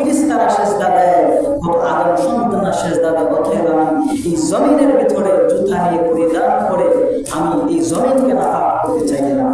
ফিরিস্তারা সেজদা দেয় কত আদম সন্তানরা সেজদা দেয় অতএব আমি এই জমিনের ভিতরে জুতা নিয়ে পরিধান করে আমি এই জমিনকে রাখা করতে চাই না।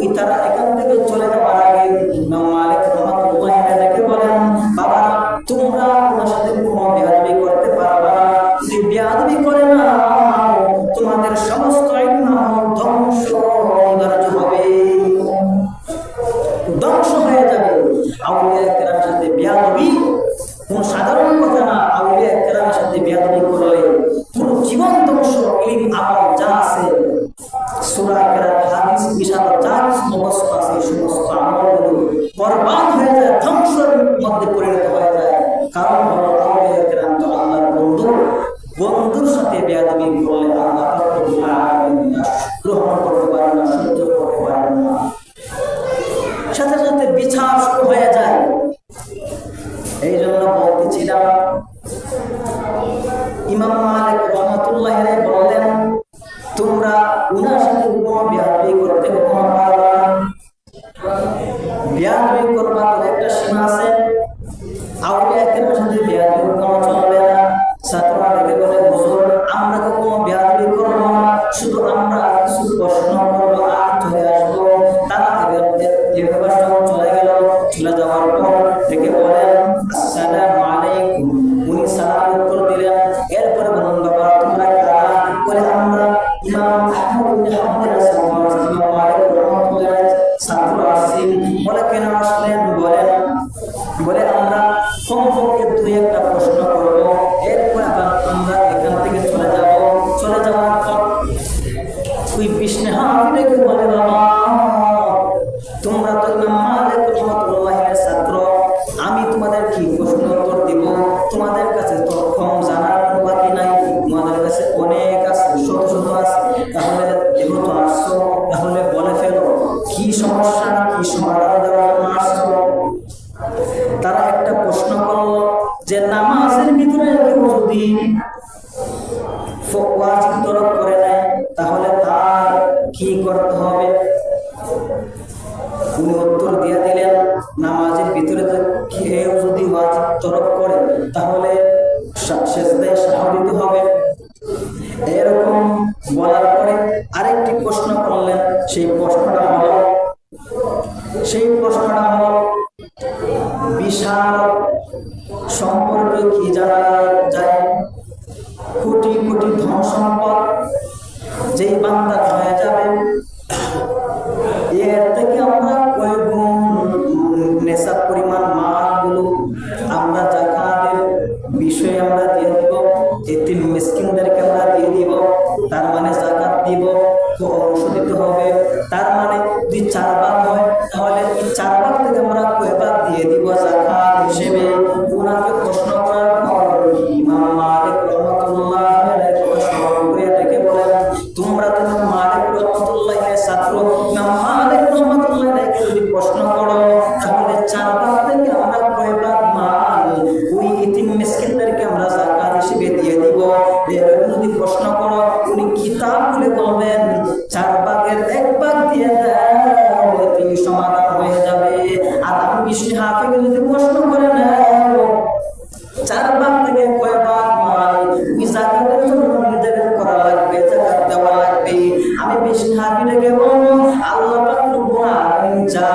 ওই তারা এখান থেকে চলে যাওয়ার আগে ইমাম মালিক রহমাতুল্লাহ ডেকে বলেন, বাবা, তোমরা ওনার সাথে কোনো বেয়াদবি করতে পারবা না। যদি করে না, তোমাদের সমস্ত ধ্বংস অনিবার্য হবে। ধ্বংস হয়ে যাবে। কেরামের সাথে বেয়াদবি কোন সাধারণ বরবাদ হয়ে যায়, ধ্বংসের মধ্যে পরিণত হয়ে যায়। কারণ হলো আল্লাহর বন্ধু। বন্ধুর সাথে বেয়াদবি করলে আল্লাহ গ্রহণ করতে পারেন না, সহ্য করতে পারেন না। সাথে সাথে বিচার হয়ে যায়। এই জন্য বলতেছিলাম, ইমাম মালিক রহমতুল্লাহ বললেন বলে কেন আসলেন বলেন বলে আমরা কমপক্ষে তারা একটা প্রশ্ন করল যে নামাজের ভিতরে যদি তরফ করে নেয়, তাহলে তার কি করতে হবে? উনি উত্তর দিয়ে দিলেন, নামাজের ভিতরে কেউ যদি ওয়াজিব তরফ করে, তাহলে শেষদায় সাহায্য হবে। সেই প্রশ্নটা হলো বিশাল সম্পর্কে কি জানা যায়? কোটি কোটি ধন সম্পদ যেই বান্দা হয়ে যাবে, এর থেকে আমরা কয় গুণ নেশা পরিমাণ মালগুলো আমরা জাকাতের বিষয়ে আমরা দিয়ে দিব এতিম মিসকিনদেরকে আমরা দিয়ে দিব, তার মানে জাকাত দিব, তো অংশ দিতে হবে। ভাগ থেকে আমরা ভাগ দিয়ে দিব জাকাত হিসেবে। ওনাকে প্রশ্ন করার পর ইমাম মালিক রহমতুল্লাহ স্মরণ করে ডেকে বলেন, তোমরা তো মালিক রহমতুল্লাহ ছাত্র। ইমাম মালিক রহমতুল্লাহ যদি প্রশ্ন করো, তাহলে চার ভাগ থেকে আমরা কয় ভাগ মাল, ওই ইতিম মিসকিনদেরকে আমরা বৃষ্টি যদি প্রশ্ন করে নেয় চার ভাগ দিবে কয় ভাগ মাল ওই জাকাতের জন্য নির্ধারণ করা লাগবে, জাকাত দেওয়া লাগবে? আমি আল্লাহ পাক যা